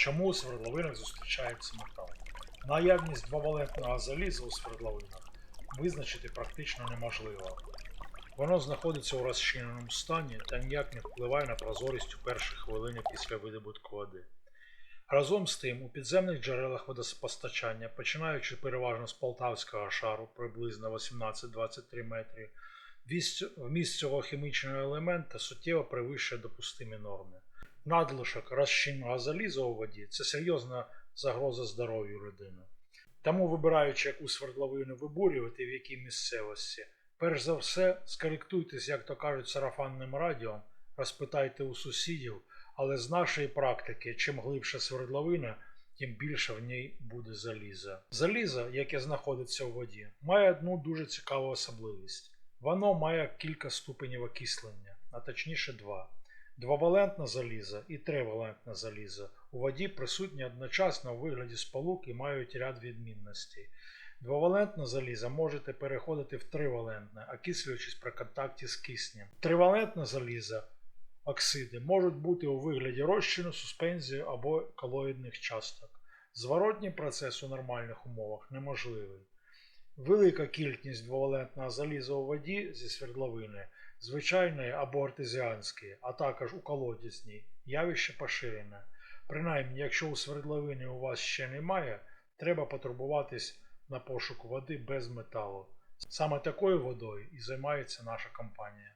Чому у свердловинах зустрічається метал? Наявність двовалентного заліза у свердловинах визначити практично неможливо. Воно знаходиться у розчиненому стані та ніяк не впливає на прозорість у перші хвилини після видобутку води. Разом з тим, у підземних джерелах водопостачання, починаючи переважно з Полтавського шару приблизно 18-23 метри, вісь- вміст цього хімічного елемента суттєво перевищує допустимі норми. Надлишок розчинного заліза у воді це серйозна загроза здоров'ю людини. Тому, вибираючи яку свердловину вибурювати в якій місцевості, перш за все скоректуйтесь, як то кажуть, сарафанним радіо, розпитайте у сусідів, але з нашої практики, чим глибша свердловина, тим більше в ній буде заліза. Залізо, яке знаходиться у воді, має одну дуже цікаву особливість. Воно має кілька ступенів окислення, а точніше два. Двовалентне залізо і тривалентне залізо у воді присутні одночасно у вигляді сполук і мають ряд відмінностей. Двовалентне залізо можете переходити в тривалентне, окислюючись при контакті з киснем. Тривалентне залізо оксиди можуть бути у вигляді розчину, суспензії або колоїдних часток. Зворотній процес у нормальних умовах неможливий. Велика кількість двовалентного заліза у воді зі свердловини, звичайної або артезіанської, а також у колодязній, явище поширене. Принаймні, якщо у свердловині у вас ще немає, треба потурбуватись на пошук води без металу. Саме такою водою і займається наша компанія.